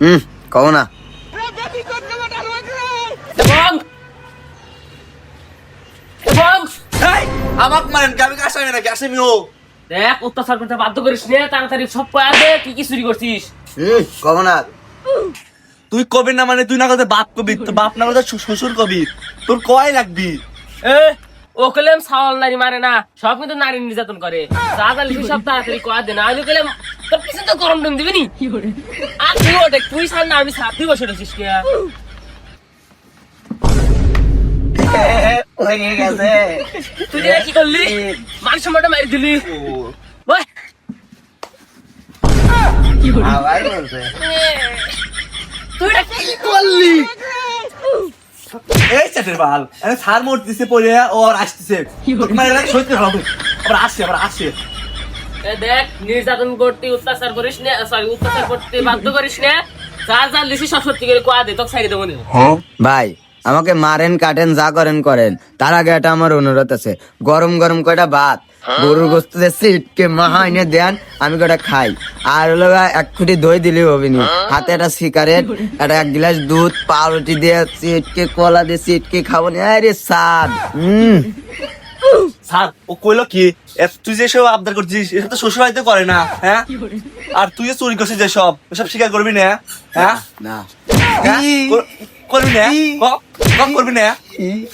হুম কও না। এবং এবং আমাক মারেন আমি আসামি নাকি? আসামি ও। দেখ অত্যাচার করতে বাধ্য করিস নে তাড়াতাড়ি সব দে কি কি চুরি করছিস? হুম কও না। তুই কবি না মানে তুই না কথা বাপ কবি তোর বাপ না কথা শ্বশুর- শ্বশুর কবি তোর কয় লাগবি। এ ও কলেম সাওয়াল নারী মারে না সব কিন্তু নারী নির্যাতন করে। যা যা লিখে সব তাড়াতাড়ি কয়া দে না আমি কলেম তোর পিছনে তো গরম ডুম দিবি নি? আর তুই ওটা তুই সার না আমি সাথে বসে রয়েছিস কে তুই কি করলি? মান সময়টা মারি দিলি। ওই, তুই এটা কি করলি? এই চ্যাটের বাল সার মোট দিছে পড়ে ওর আসতেছে। মানে লাগে সইতে হবে আবার আসে আবার আসে। এ দেখ নির্যাতন করতে অত্যাচার করিস না সরি অত্যাচার করতে বাধ্য করিস না। যা যা লিখি সব সত্যি করে কোয়া দে তোকে সাইড দেবো নি। ভাই আমাকে মারেন কাটেন যা করেন করেন। তার আগে এটা আমার অনুরোধ আছে। গরম গরম কয়টা ভাত? গরুর গোস্ত সিটকে মাহা এনে দেন আমি কয়টা খাই? আর হলো এক খুঁটি দই দিলেই হবে নি হাতে একটা সিগারেট একটা এক গ্লাস দুধ পাউরুটি দিয়ে সিটকে কলা দিয়ে সিটকে খাব নি। আরে সাদ হুম স্যার ও কইলো কি তুই যে সব আবদার করছিস এটা তো শ্বশুর বাড়িতে করে না হ্যাঁ? আর তুই চুরি করছিস যে সব সব স্বীকার করবি না হ্যাঁ? না। হ্যাঁ? করবি না ক- ক- করবি না?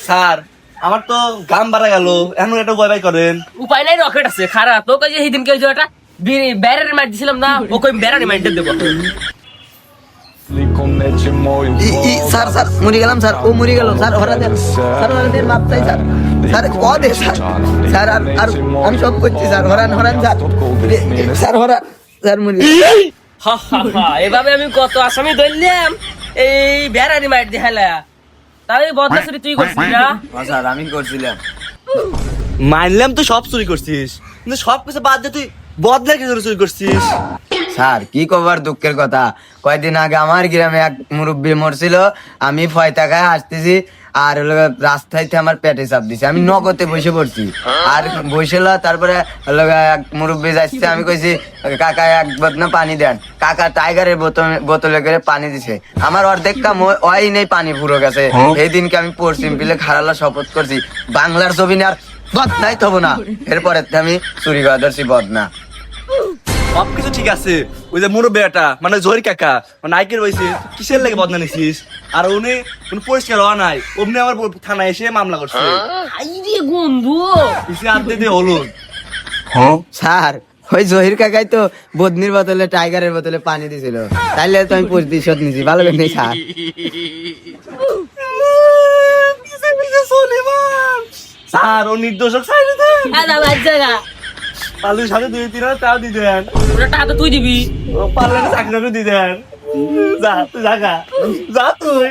স্যার আমার তো গাম বাড়া গেল। এখন বাই করেন। উপায় নাই রকেট আছে খারাপ। ওই যে ব্যারের মার দিছিলাম না ওকে ব্যারের মাইন্ডে দেবো। ই- ই- স্যার স্যার মরে গেলাম স্যার। ও মরে গেল স্যার ওরা দেন স্যার ওরা দেন মাপ চাই স্যার। স্যার ক দে স্যার। স্যার আর আর আমি সব করছি স্যার। হরান হরান স্যার। এ- স্যার হরা স্যার মরে হা হা হা এভাবে আমি কত আসামি ধরলাম এই ব্যারারি মার দিয়ে হেলা তাহলে চুরি তুই করছিস না হ্যাঁ, স্যার আমি করছিলাম। মানলাম তুই সব চুরি করছিস। কিন্তু সব কিছু বাদ দিয়ে তুই বদলা কি চুরি করছিস? স্যার, কি কবার দুঃখের কথা? কয়দিন আগে আমার গ্রামে এক মুরব্বী মরছিল, আমি ফয় টাকায় আসতেছি, আর হলো রাস্তায় আমার পেটে চাপ দিছে। আমি নগদে বসে পড়ছি। আর বসেল, তারপরে হলো এক মুরব্বী যাচ্ছে আমি কইছি, কাকা, এক বদনা পানি দেন। কাকা টাইগারের বোতল, বোতলে করে পানি দিছে। আমার অর্ধেক কাম ওই- নেই, পানি পুরো গেছে। এই দিনকে আমি পশ্চিম পিলে খারালা শপথ করছি। বাংলার জমিন আর বদনাই থব না। এরপরে আমি চুরি করা ধরছি বদনা। সব কিছু ঠিক আছে। ওই যে মুরব্বী একটা মানে জহির কাকা মানে নাইকের বয়সে কিসের লাগে বদনা নিছিস? আর উনি কোনো পরিষ্কার হওয়া নাই অমনি আমার থানায় এসে মামলা করছে। আইরে পিছিয়ে হাত দিয়ে দিয়ে হলুদ। স্যার ওই জহির কাকাই তো বদনির বোতলে টাইগারের বোতলে পানি দিছিল। তাইলে তো আমি প্রতিশোধ নিছি ভালো করে স্যার? পিছে পিছে স্যার ও নির্দোষক সাইডে দেন। আদা বাচ্চারা পালুর সাথে দুই তিন হাজার টাকা দিয়ে দেন। ওটা টাকা তুই দিবি। ও পারলে চাকরি দিয়ে দেন। যা তুই যা যা তুই।